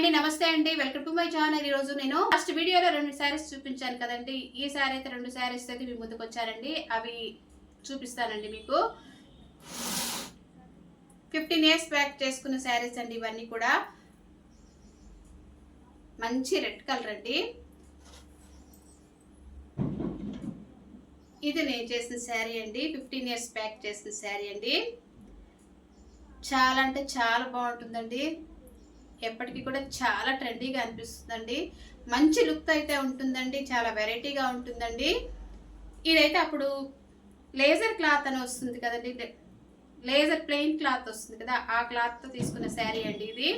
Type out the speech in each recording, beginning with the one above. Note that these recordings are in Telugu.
అండి నమస్తే అండి. వెల్కమ్ టు మై ఛానల్ ఈ రోజు నేను ఫస్ట్ వీడియోలో రెండు శారీస్ చూపించాను కదండి. ఈ శారీ అయితే రెండు శారీస్ అయితే మీ ముందుకు వచ్చారండి. అవి చూపిస్తానండి మీకు. ఫిఫ్టీన్ ఇయర్స్ బ్యాక్ చేసుకున్న శారీస్ అండి ఇవన్నీ కూడా. మంచి రెడ్ కలర్ అండి. ఇది నేను చేసిన శారీ అండి. ఫిఫ్టీన్ ఇయర్స్ బ్యాక్ చేసిన శారీ అండి. చాలా అంటే చాలా బాగుంటుందండి. ఎప్పటికీ కూడా చాలా ట్రెండీగా అనిపిస్తుందండి. మంచి లుక్ అయితే ఉంటుందండి. చాలా వెరైటీగా ఉంటుందండి. ఇదైతే అప్పుడు లేజర్ క్లాత్ అని వస్తుంది కదండి. లేజర్ ప్లెయిన్ క్లాత్ వస్తుంది కదా ఆ క్లాత్తో తీసుకున్న శారీ అండి ఇది.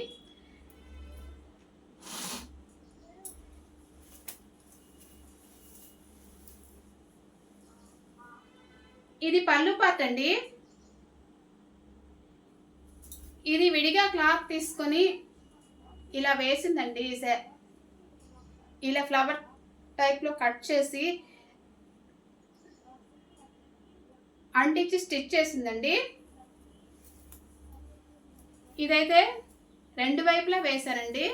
ఇది పళ్ళు పాత అండి. ఇది విడిగా క్లాత్ తీసుకొని ఇలా వేసిందండి ఇలా ఫ్లవర్ టైప్లో కట్ చేసి అంటించి స్టిచ్ చేసిందండి. ఇదైతే రెండు వైపులా వేశానండి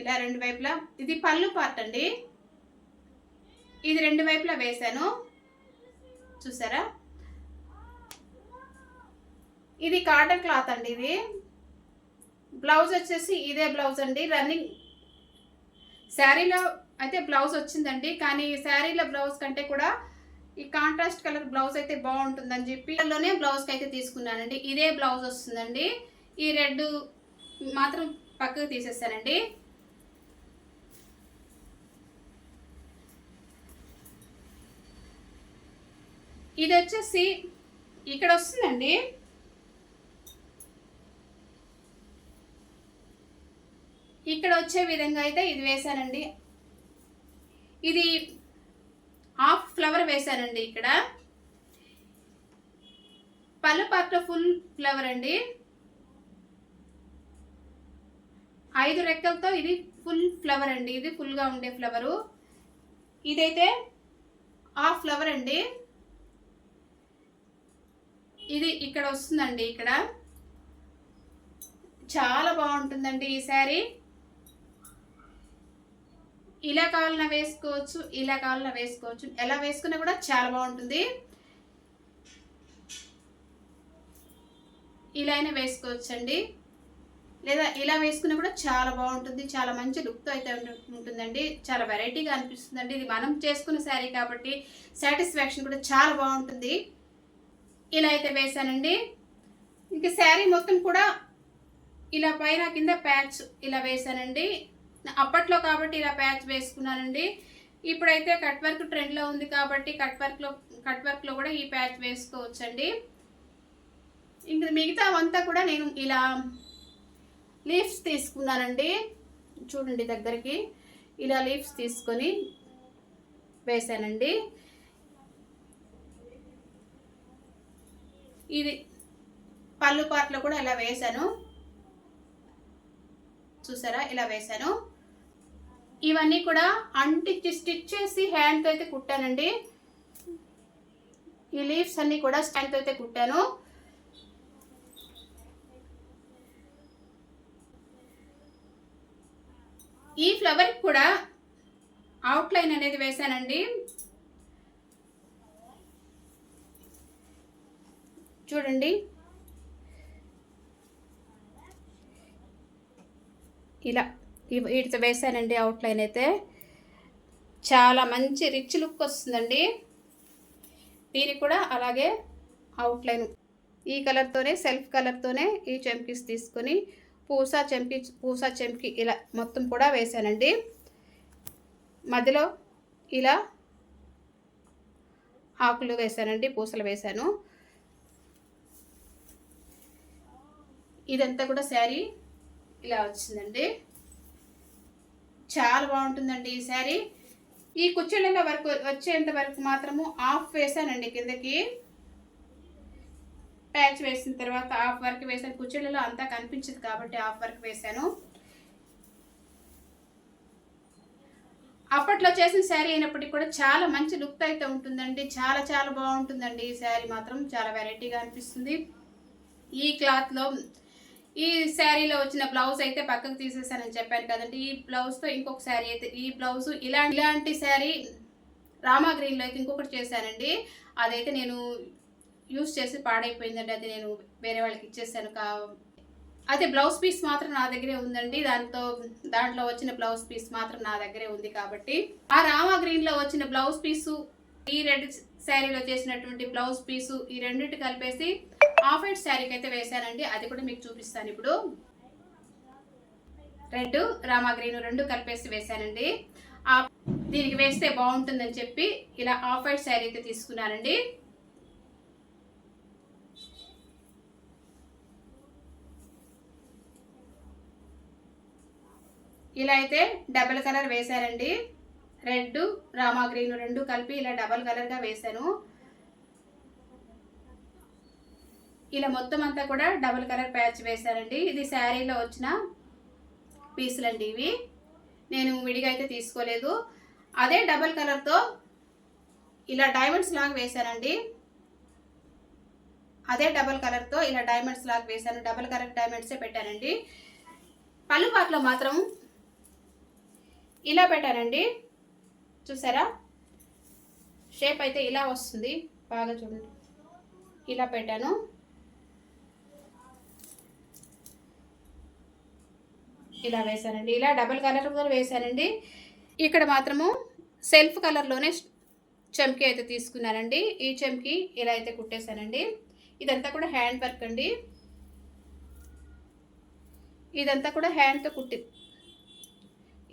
ఇలా రెండు వైపులా ఇది పళ్ళు పార్ట్ అండి. ఇది రెండు వైపులా వేశాను. చూసారా? ఇది కాటన్ క్లాత్ అండి ఇది. బ్లౌజ్ వచ్చేసి ఇదే బ్లౌజ్ అండి. రన్నింగ్ శారీలో అయితే బ్లౌజ్ వచ్చిందండి. కానీ శారీలో బ్లౌజ్ కంటే కూడా ఈ కాంట్రాస్ట్ కలర్ బ్లౌజ్ అయితే బాగుంటుందని చెప్పి లోనే బ్లౌజ్కి అయితే తీసుకున్నానండి. ఇదే బ్లౌజ్ వస్తుందండి. ఈ రెడ్ మాత్రం పక్కకు తీసేస్తానండి. ఇది వచ్చేసి ఇక్కడ వస్తుందండి. ఇక్కడ వచ్చే విధంగా అయితే ఇది వేశానండి. ఇది హాఫ్ ఫ్లవర్ వేశానండి ఇక్కడ. పళ్ళు పాత్ర ఫుల్ ఫ్లవర్ అండి. ఐదు రెక్కలతో ఇది ఫుల్ ఫ్లవర్ అండి. ఇది ఫుల్గా ఉండే ఫ్లవరు. ఇదైతే హాఫ్ ఫ్లవర్ అండి. ఇది ఇక్కడ వస్తుందండి ఇక్కడ. చాలా బాగుంటుందండి ఈ శారీ. ఇలా కావాలన్నా వేసుకోవచ్చు ఇలా కావాలన్నా వేసుకోవచ్చు. ఎలా వేసుకున్నా కూడా చాలా బాగుంటుంది. ఇలా అయినా వేసుకోవచ్చండి. లేదా ఇలా వేసుకున్నా కూడా చాలా బాగుంటుంది. చాలా మంచి లుక్తో అయితే ఉంటుందండి. చాలా వెరైటీగా అనిపిస్తుందండి. ఇది మనం చేసుకున్న శారీ కాబట్టి సాటిస్ఫాక్షన్ కూడా చాలా బాగుంటుంది. ఇలా అయితే వేసానండి ఇంక శారీ మొత్తం కూడా ఇలా పైన కింద ప్యాచ్ ఇలా వేసానండి అప్పట్లో కాబట్టి ఇలా ప్యాచ్ వేసుకున్నానండి. ఇప్పుడైతే కట్ వర్క్ ట్రెండ్లో ఉంది కాబట్టి కట్ వర్క్లో కట్ వర్క్లో కూడా ఈ ప్యాచ్ వేసుకోవచ్చండి. ఇంకా మిగతా అంతా కూడా నేను ఇలా లీవ్స్ తీసుకున్నానండి. చూడండి దగ్గరికి. ఇలా లీవ్స్ తీసుకొని వేసానండి. ఇది పళ్ళు పాటలో కూడా ఇలా వేసాను. చూసారా? ఇలా వేసాను. ఇవన్నీ కూడా అంటించి స్టిచ్ చేసి హ్యాండ్తో అయితే కుట్టానండి. ఈ లీవ్స్ అన్నీ కూడా స్టాండ్తో అయితే కుట్టాను. ఈ ఫ్లవర్ కూడా అవుట్లైన్ అనేది వేసానండి చూడండి. ఇలా. వీటితో వేసానండి అవుట్లైన్ అయితే. చాలా మంచి రిచ్ లుక్ వస్తుందండి. దీనికి కూడా అలాగే అవుట్లైన్ ఈ కలర్తోనే సెల్ఫ్ కలర్తోనే ఈ చెంకీస్ తీసుకొని పూసా చెంకి పూసా చెంకి ఇలా మొత్తం కూడా వేసానండి. మధ్యలో ఇలా ఆకులు వేసానండి పూసలు వేసాను. ఇదంతా కూడా శారీ ఇలా వచ్చిందండి. చాలా బాగుంటుందండి ఈ శారీ. ఈ కుర్చీలలో వరకు వచ్చేంత వరకు మాత్రము ఆఫ్ వేసానండి కిందకి. ప్యాచ్ వేసిన తర్వాత హాఫ్ వర్క్ వేసాను. కుర్చీలలో అంతా కనిపించదు కాబట్టి హాఫ్ వర్క్ వేసాను. అప్పట్లో చేసిన శారీ అయినప్పటికీ కూడా చాలా మంచి లుక్ అయితే ఉంటుందండి. చాలా చాలా బాగుంటుందండి ఈ శారీ మాత్రం. చాలా వెరైటీగా అనిపిస్తుంది. ఈ క్లాత్లో ఈ శారీలో వచ్చిన బ్లౌజ్ అయితే పక్కకు తీసేసానని చెప్పాను కదండి. ఈ బ్లౌజ్తో ఇంకొక శారీ అయితే ఈ బ్లౌజ్ ఇలా ఇలాంటి శారీ రామా గ్రీన్లో అయితే ఇంకొకటి చేశానండి. అదైతే నేను యూస్ చేసి పాడైపోయిందండి. అది నేను వేరే వాళ్ళకి ఇచ్చేసాను కా అయితే బ్లౌజ్ పీస్ మాత్రం నా దగ్గరే ఉందండి. దాంతో దాంట్లో వచ్చిన బ్లౌజ్ పీస్ మాత్రం నా దగ్గరే ఉంది కాబట్టి. ఆ రామా గ్రీన్లో వచ్చిన బ్లౌజ్ పీసు ఈ రెడ్ శారీలో చేసినటువంటి బ్లౌజ్ పీసు ఈ రెండింటి కలిపేసి ఆఫ్ వైట్ శారీకి అయితే వేశానండి అది కూడా మీకు చూపిస్తాను ఇప్పుడు. రెడ్ రామా గ్రీన్ రెండు కలిపేసి వేశానండి. దీనికి వేస్తే బాగుంటుందని చెప్పి ఇలా ఆఫ్ వైట్ శారీ అయితే తీసుకున్నానండి. ఇలా అయితే డబల్ కలర్ వేశానండి రెడ్ రామా గ్రీన్ రెండు కలిపి ఇలా డబల్ కలర్గా వేశాను. ఇలా మొత్తం అంతా కూడా డబుల్ కలర్ ప్యాచ్ వేశానండి ఇది శారీలో వచ్చిన పీసులండి ఇవి. నేను విడిగా అయితే తీసుకోలేదు. అదే డబల్ కలర్తో ఇలా డైమండ్స్ లాగా వేశానండి. అదే డబల్ కలర్తో ఇలా డైమండ్స్ లాగా వేశాను. డబల్ కలర్ డైమండ్సే పెట్టానండి. పళ్ళు పాటలో మాత్రం ఇలా పెట్టానండి. చూసారా? షేప్ అయితే ఇలా వస్తుంది. బాగా చూడండి. ఇలా పెట్టాను. ఇలా వేసానండి ఇలా డబుల్ కలర్ కూడా వేసానండి ఇక్కడ మాత్రము సెల్ఫ్ కలర్లోనే చెంకి అయితే తీసుకున్నానండి. ఈ చెంకి ఇలా అయితే కుట్టేశానండి. ఇదంతా కూడా హ్యాండ్ వర్క్ అండి. ఇదంతా కూడా హ్యాండ్తో కుట్టి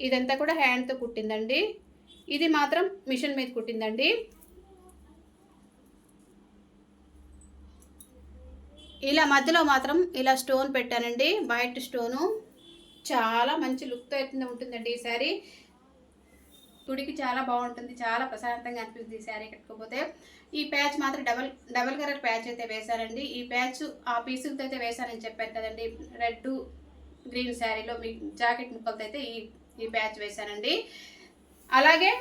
ఇదంతా కూడా హ్యాండ్తో కుట్టిందండి. ఇది మాత్రం మిషన్ మీద కుట్టిందండి. ఇలా మధ్యలో మాత్రం ఇలా స్టోన్ పెట్టానండి. వైట్ స్టోను చాలా మంచి లుక్తో అయితే ఉంటుందండి. ఈ శారీ తుడికి చాలా బాగుంటుంది చాలా ప్రశాంతంగా అనిపిస్తుంది ఈ శారీ కట్టుకోపోతే ఈ ప్యాచ్ మాత్రం డబల్ డబల్ కలర్ ప్యాచ్ అయితే వేశారండి. ఈ ప్యాచ్ ఆ పీసులతో అయితే వేశానని చెప్పాను కదండి. రెడ్ గ్రీన్ శారీలో మీ జాకెట్ ముక్కలతో అయితే ఈ ఈ ప్యాచ్ వేశానండి. అలాగే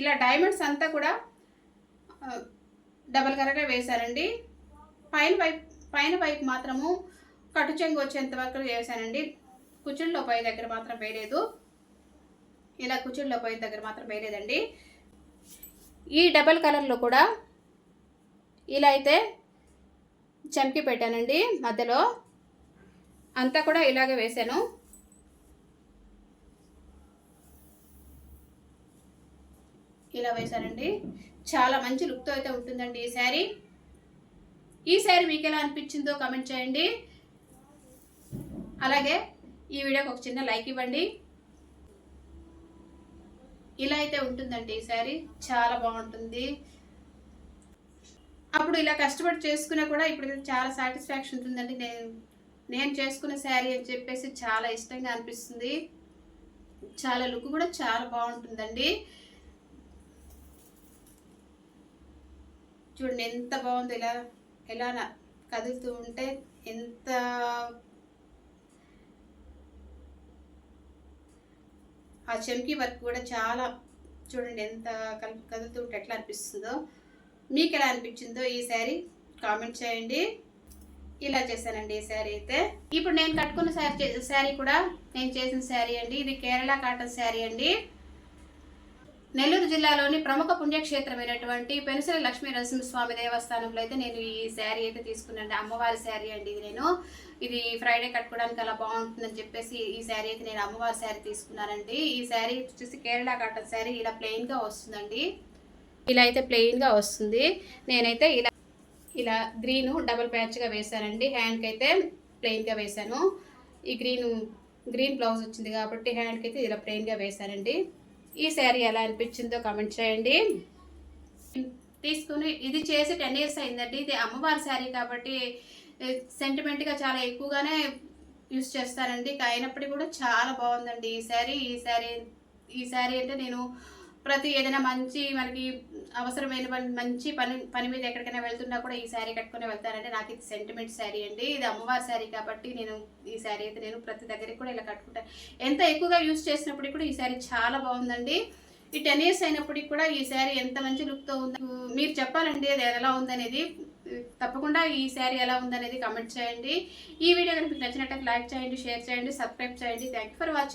ఇలా డైమండ్స్ అంతా కూడా డబల్ కలర్గా వేశానండి పైన పైప్ పైన పైప్ మాత్రము కట్టు చెంగు వచ్చేంత వరకు వేసానండి కుచుల్లో పై దగ్గర మాత్రం వేయలేదు. ఇలా కుచుల్లో పై దగ్గర మాత్రం వేయలేదండి. ఈ డబల్ కలర్లో కూడా ఇలా అయితే చంకి పెట్టానండి మధ్యలో. అంతా కూడా ఇలాగే వేసాను ఇలా వేశానండి. చాలా మంచి లుక్తో అయితే ఉంటుందండి ఈ శారీ. ఈ శారీ మీకు ఎలా అనిపించిందో కమెంట్ చేయండి. అలాగే ఈ వీడియోకి ఒక చిన్న లైక్ ఇవ్వండి. ఇలా అయితే ఉంటుందండి ఈ శారీ. చాలా బాగుంటుంది. అప్పుడు ఇలా కష్టపడి చేసుకున్నా కూడా ఇప్పుడు చాలా సాటిస్ఫాక్షన్ ఉంటుందండి. నేను నేను చేసుకున్న శారీ అని చెప్పేసి చాలా ఇష్టంగా అనిపిస్తుంది. చాలా లుక్ కూడా చాలా బాగుంటుందండి. చూడండి ఎంత బాగుంది. ఇలా ఎలా కదులుతూ ఉంటే ఎంత ఆ చెంకి వర్క్ కూడా చాలా చూడండి ఎంత కదులుతుంటే ఎట్లా అనిపిస్తుందో. మీకు ఎలా అనిపించిందో ఈ శారీ కామెంట్ చేయండి. ఇలా చేశానండి ఈ శారీ అయితే. ఇప్పుడు నేను కట్టుకున్న శారీ శారీ కూడా నేను చేసిన శారీ అండి. ఇది కేరళ కాటన్ శారీ అండి. నెల్లూరు జిల్లాలోని ప్రముఖ పుణ్యక్షేత్రమైనటువంటి పెనుసల లక్ష్మీ నరసింహస్వామి దేవస్థానంలో అయితే నేను ఈ శారీ అయితే తీసుకున్నాను అమ్మవారి శారీ అండి ఇది నేను. ఇది ఫ్రైడే కట్టుకోవడానికి అలా బాగుంటుందని చెప్పేసి ఈ శారీ అయితే నేను అమ్మవారి శారీ తీసుకున్నానండి. ఈ శారీ వచ్చేసి కేరళ కాటన్ శారీ. ఇలా ప్లెయిన్గా వస్తుందండి. ఇలా అయితే ప్లెయిన్గా వస్తుంది. నేనైతే ఇలా ఇలా గ్రీను డబుల్ ప్యాచ్గా వేశానండి. హ్యాండ్కి అయితే ప్లెయిన్గా వేశాను. ఈ గ్రీను గ్రీన్ బ్లౌజ్ వచ్చింది కాబట్టి హ్యాండ్కి అయితే ఇలా ప్లెయిన్గా వేశానండి. ఈ శారీ ఎలా అనిపించిందో కామెంట్ చేయండి. తీసుకుని ఇది చేసి టెన్ ఇయర్స్ అయిందండి. ఇది అమ్మవారి శారీ కాబట్టి సెంటిమెంట్గా చాలా ఎక్కువగానే యూస్ చేస్తానండి అయినప్పటికీ కూడా చాలా బాగుందండి ఈ శారీ. ఈ శారీ ఈ శారీ అంటే నేను ప్రతి ఏదైనా మంచి మనకి అవసరమైన మంచి పని పని మీద ఎక్కడికైనా వెళ్తున్నా కూడా ఈ శారీ కట్టుకుని వెళ్తానంటే నాకు ఇది సెంటిమెంట్ శారీ అండి. ఇది అమ్మవారి శారీ కాబట్టి నేను ఈ శారీ అయితే నేను ప్రతి దగ్గరికి కూడా ఇలా కట్టుకుంటాను. ఎంత ఎక్కువగా యూస్ చేసినప్పటికి కూడా ఈ శారీ చాలా బాగుందండి. ఈ టెన్ ఇయర్స్ అయినప్పటికి కూడా ఈ శారీ ఎంత మంచి లుక్తో ఉంది మీరు చెప్పాలండి అది ఎలా ఉందనేది. తప్పకుండా ఈ శారీ ఎలా ఉందనేది కమెంట్ చేయండి. ఈ వీడియో కనుక మీకు నచ్చినట్లయితే లైక్ చేయండి షేర్ చేయండి సబ్స్క్రైబ్ చేయండి. Thank you for watching